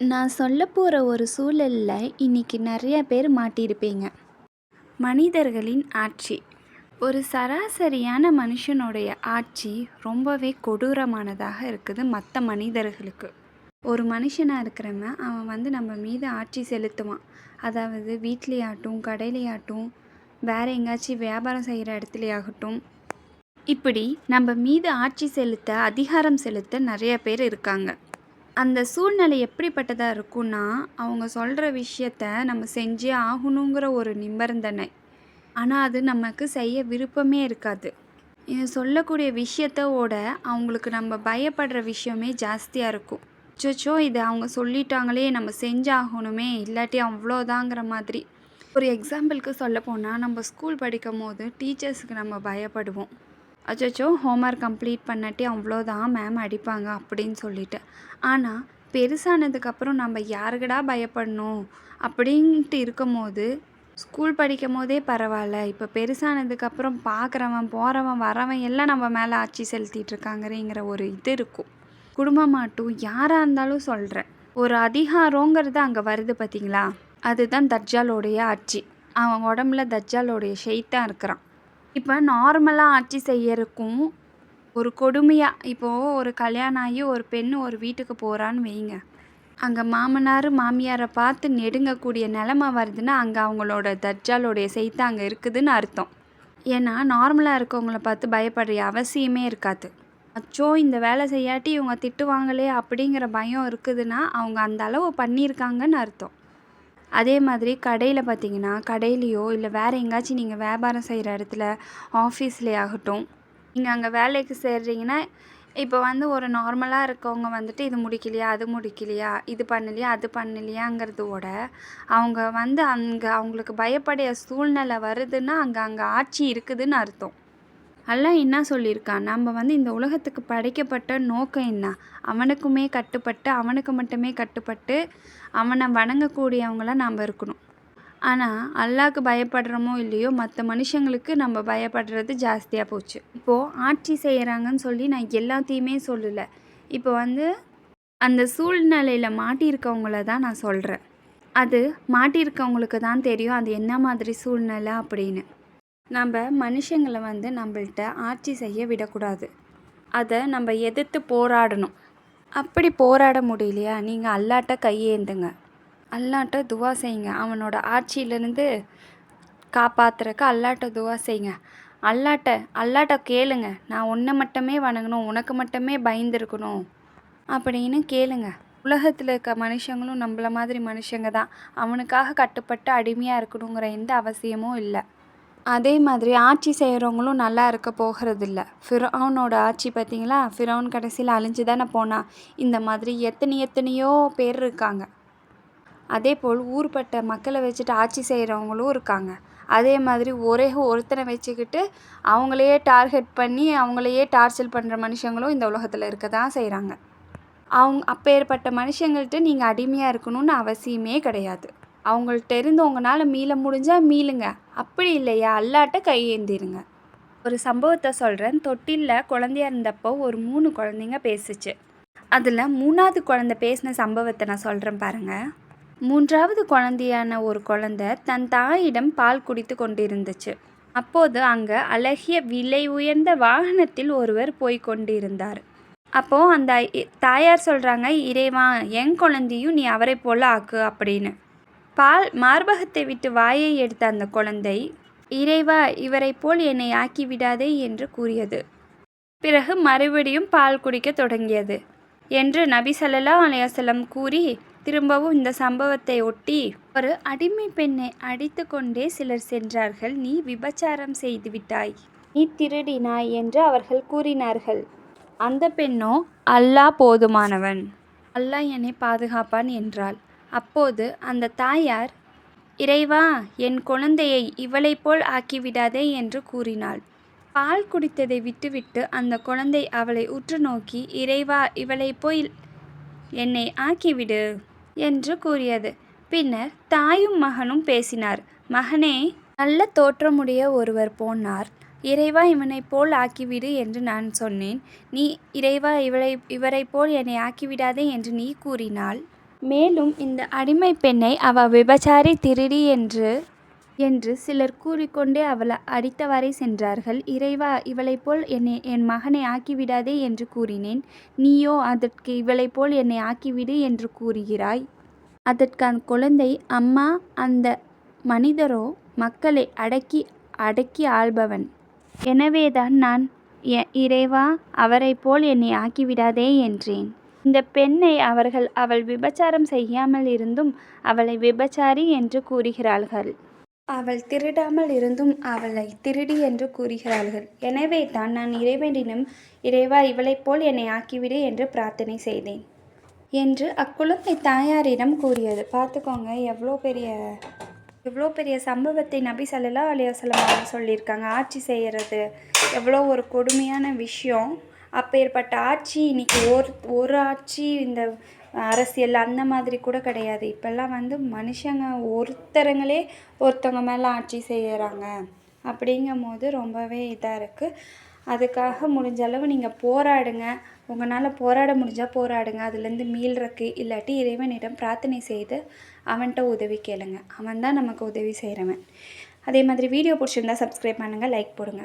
நான் சொல்ல போகிற ஒரு சூழலில் இன்னைக்கு நிறைய பேர் மாட்டியிருப்பீங்க. மனிதர்களின் ஆட்சி. ஒரு சராசரியான மனுஷனுடைய ஆட்சி ரொம்பவே கொடூரமானதாக இருக்குது மற்ற மனிதர்களுக்கு. ஒரு மனுஷனாக இருக்கிறவன் அவன் வந்து நம்ம மீது ஆட்சி செலுத்துவான். அதாவது வீட்லேயாகட்டும் கடையிலையாகட்டும் வேறு எங்கேயாச்சும் வியாபாரம் செய்கிற இடத்துலையாகட்டும். இப்படி நம்ம மீது ஆட்சி செலுத்த அதிகாரம் செலுத்த நிறைய பேர் இருக்காங்க. அந்த சூழ்நிலை எப்படிப்பட்டதாக இருக்கும்னா அவங்க சொல்கிற விஷயத்த நம்ம செஞ்சே ஆகணுங்கிற ஒரு நிபந்தனை. ஆனால் அது நமக்கு செய்ய விருப்பமே இருக்காது. இது சொல்லக்கூடிய விஷயத்தோட அவங்களுக்கு நம்ம பயப்படுற விஷயமே ஜாஸ்தியாக இருக்கும். சொச்சோ இதை அவங்க சொல்லிட்டாங்களே நம்ம செஞ்சாகணுமே இல்லாட்டி அவ்வளோதாங்கிற மாதிரி. ஒரு எக்ஸாம்பிளுக்கு சொல்ல போனால் நம்ம ஸ்கூல் படிக்கும் போது டீச்சர்ஸுக்கு நம்ம பயப்படுவோம். அச்சோ ஹோம்ஒர்க் கம்ப்ளீட் பண்ணாட்டி அவ்வளோதான் மேம் அடிப்பாங்க அப்படின்னு சொல்லிட்டு. ஆனால் பெருசானதுக்கப்புறம் நம்ம யாருக்கடா பயப்படணும் அப்படின்ட்டு இருக்கும் போது ஸ்கூல் படிக்கும் போதே பரவாயில்ல. இப்போ பெருசானதுக்கப்புறம் பார்க்குறவன் போகிறவன் வரவன் எல்லாம் நம்ம மேலே ஆட்சி செலுத்திட்டு இருக்காங்கங்கிற ஒரு இது இருக்கும். குடும்பமாட்டும் யாராக இருந்தாலும் சொல்கிறேன் ஒரு அதிகாரங்கிறது அங்கே வருது பார்த்தீங்களா அதுதான் தர்ஜாலோடைய ஆட்சி. அவன் உடம்புல தர்ஜாலோடைய ஷெய்த்தான் இருக்கிறான். இப்போ நார்மலாக ஆட்சி செய்யறக்கும், ஒரு கொடுமையாக இப்போது ஒரு கல்யாணம் ஆகி ஒரு பெண் ஒரு வீட்டுக்கு போகிறான்னு வைங்க. அங்கே மாமனார் மாமியாரை பார்த்து நெடுங்கக்கூடிய நிலமை வருதுன்னா அங்கே அவங்களோட தர்ஜாலோடைய செய்தி அங்கே இருக்குதுன்னு அர்த்தம். ஏன்னா நார்மலாக இருக்கவங்கள பார்த்து பயப்படுற அவசியமே இருக்காது. அச்சோ இந்த வேலை செய்யாட்டி இவங்க திட்டுவாங்களே அப்படிங்கிற பயம் இருக்குதுன்னா அவங்க அந்த அளவு பண்ணியிருக்காங்கன்னு அர்த்தம். அதே மாதிரி கடையில் பார்த்தீங்கன்னா கடையிலையோ இல்லை வேறு எங்கேயாச்சும் நீங்கள் வியாபாரம் செய்கிற இடத்துல ஆஃபீஸ்லேயே ஆகட்டும் நீங்கள் அங்கே வேலைக்கு சேர்றீங்கன்னா இப்போ வந்து ஒரு நார்மலாக இருக்கவங்க வந்துட்டு இது முடிக்கலையா அது முடிக்கலையா இது பண்ணலையா அது பண்ணலையாங்கிறதோட அவங்க வந்து அங்கே அவங்களுக்கு பயப்படைய சூழ்நிலை வருதுன்னா அங்கே அங்கே ஆட்சி இருக்குதுன்னு அர்த்தம். அல்லாஹ் என்ன சொல்லியிருக்கான்? நம்ம வந்து இந்த உலகத்துக்கு படைக்கப்பட்ட நோக்கம் என்ன? அவனுக்குமே கட்டுப்பட்டு அவனுக்கு மட்டுமே கட்டுப்பட்டு அவனை வணங்கக்கூடியவங்களாக நாம் இருக்கணும். ஆனால் அல்லாஹ்க்கு பயப்படுறோமோ இல்லையோ மற்ற மனுஷங்களுக்கு நம்ம பயப்படுறது ஜாஸ்தியாக போச்சு. இப்போது ஆட்சி செய்கிறாங்கன்னு சொல்லி நான் எல்லாத்தையுமே சொல்லலை. இப்போ வந்து அந்த சூழ்நிலையில் மாட்டியிருக்கவங்கள தான் நான் சொல்கிறேன் அது மாட்டியிருக்கவங்களுக்கு தான் தெரியும். அது என்ன மாதிரி சூழ்நிலை அப்படின்னு. நம்ம மனுஷங்களை வந்து நம்மள்கிட்ட ஆட்சி செய்ய விடக்கூடாது. அதை நம்ம எதிர்த்து போராடணும். அப்படி போராட முடியலையா? நீங்கள் அல்லாட்ட கையேந்துங்க. அல்லாட்ட துவா செய்யுங்க. அவனோட ஆட்சியிலேருந்து காப்பாத்துறக்கு அல்லாட்ட துவா செய்யுங்க. அல்லாட்ட அல்லாட்ட கேளுங்க. நான் உன்னை மட்டுமே வணங்கணும் உனக்கு மட்டுமே பயந்துருக்கணும் அப்படின்னு கேளுங்க. உலகத்தில் இருக்க மனுஷங்களும் நம்மள மாதிரி மனுஷங்க தான். அவனுக்காக கட்டுப்பட்டு அடிமையாக இருக்கணுங்கிற எந்த அவசியமும் இல்லை. அதே மாதிரி ஆட்சி செய்கிறவங்களும் நல்லா இருக்க போகிறதில்ல. ஃபிரௌனோட ஆட்சி பார்த்தீங்களா ஃபிரௌன் கடைசியில் அழிஞ்சு தானே போனால் இந்த மாதிரி எத்தனை எத்தனையோ பேர் இருக்காங்க. அதே போல் ஊர்பட்ட மக்களை வச்சுட்டு ஆட்சி செய்கிறவங்களும் இருக்காங்க. அதே மாதிரி ஒரே ஒருத்தனை வச்சுக்கிட்டு அவங்களையே டார்கெட் பண்ணி அவங்களையே டார்ச்சர் பண்ணுற மனுஷங்களும் இந்த உலகத்தில் இருக்க தான் செய்கிறாங்க அவங்க அப்பேற்பட்ட மனுஷங்கள்ட்ட நீங்கள் அடிமையாக இருக்கணும்னு அவசியமே கிடையாது. அவங்கள்ட்ட இருந்து உங்களால் மீள முடிஞ்சால் மீளுங்க. அப்படி இல்லையா? அல்லாட்ட கையேந்திருங்க ஒரு சம்பவத்தை சொல்கிறேன் தொட்டிலில் குழந்தையா இருந்தப்போ ஒரு மூணு குழந்தைங்க பேசுச்சு. அதில் மூணாவது குழந்தை பேசின சம்பவத்தை நான் சொல்கிறேன் பாருங்கள் மூன்றாவது குழந்தையான ஒரு குழந்தை தன் தாயிடம் பால் குடித்து கொண்டிருந்துச்சு. அப்போது அங்கே அழகிய விலை உயர்ந்த வாகனத்தில் ஒருவர் போய் கொண்டிருந்தார். அப்போது அந்த தாயார் சொல்கிறாங்க இறைவா என் குழந்தையும் நீ அவரை போல் ஆக்கு அப்படின்னு. பால் மார்பகத்தை விட்டு வாயை எடுத்த அந்த குழந்தை இறைவா இவரை போல் என்னை ஆக்கி விடாதே என்று கூறியது. பிறகு மறுபடியும் பால் குடிக்க தொடங்கியது. என்று நபி சல்லா அலையாசலம் கூறி திரும்பவும் இந்த சம்பவத்தை ஒட்டி ஒரு அடிமை பெண்ணை அடித்து கொண்டே சிலர் சென்றார்கள். நீ விபச்சாரம் செய்து விட்டாய். நீ திருடினாய் என்று அவர்கள் கூறினார்கள். அந்த பெண்ணோ அல்லாஹ் போதுமானவன். அல்லாஹ் என்னை பாதுகாப்பான் என்றாள். அப்போது அந்த தாயார் இறைவா என் குழந்தையை இவளைப் போல் ஆக்கிவிடாதே என்று கூறினாள். பால் குடித்ததை விட்டுவிட்டு அந்த குழந்தை அவளை உற்று நோக்கி இறைவா இவளைப் போய் என்னை ஆக்கிவிடு என்று கூறியது. பின்னர் தாயும் மகனும் பேசினார். மகனே நல்ல தோற்றமுடைய ஒருவர் போனார். இறைவா இவனைப் போல் ஆக்கிவிடு என்று நான் சொன்னேன். நீ இறைவா இவளை இவரைப் போல் என்னை ஆக்கிவிடாதே என்று நீ கூறினாள். மேலும் இந்த அடிமை பெண்ணை அவ விபச்சாரி திருடி என்று என்று சிலர் கூறிக்கொண்டே அவளை அடித்தவாறே சென்றார்கள். இறைவா இவளைப் போல் என்னை என் மகனை ஆக்கிவிடாதே என்று கூறினேன். நீயோ அதற்கு இவளைப் போல் என்னை ஆக்கிவிடு என்று கூறுகிறாய். அதற்கு அந்த குழந்தை அம்மா அந்த மனிதரோ மக்களை அடக்கி அடக்கி ஆள்பவன். எனவேதான் நான் எ- இறைவா அவரைப் போல் என்னை ஆக்கிவிடாதே என்றேன். இந்த பெண்ணை அவர்கள் அவள் விபச்சாரம் செய்யாமல் இருந்தும் அவளை விபச்சாரி என்று கூறுகிறார்கள். அவள் திருடாமல் இருந்தும் அவளை திருடி என்று கூறுகிறார்கள். எனவே தான் நான் இறைவனிடம் இறைவா இவளைப் போல் என்னை ஆக்கிவிடு என்று பிரார்த்தனை செய்தேன். என்று அக்குழந்தை தாயாரிடம் கூறியது. பார்த்துக்கோங்க எவ்வளோ பெரிய எவ்வளோ பெரிய சம்பவத்தை நபி சல்லா அலைஹி சொல்லியிருக்காங்க. ஆட்சி செய்கிறது எவ்வளோ ஒரு கொடுமையான விஷயம். அப்பேற்பட்ட ஆட்சி இன்னைக்கு ஒரு ஒரு ஆட்சி இந்த அரசியல் அந்த மாதிரி கூட கிடையாது. இப்போல்லாம் வந்து மனுஷங்க ஒருத்தருங்களே ஒருத்தவங்க மேலே ஆட்சி செய்கிறாங்க அப்படிங்கும் போது ரொம்பவே இதாக இருக்குது அதுக்காக முடிஞ்ச அளவு நீங்கள் போராடுங்க. உங்களால் போராட முடிஞ்சால் போராடுங்க. அதுலேருந்து மீள்றக்கு இல்லாட்டி இறைவனிடம் பிரார்த்தனை செய்து அவன்கிட்ட உதவி கேளுங்க. அவன் தான் நமக்கு உதவி செய்கிறவன் அதே மாதிரி வீடியோ பிடிச்சிருந்தா சப்ஸ்கிரைப் பண்ணுங்கள் லைக் போடுங்க.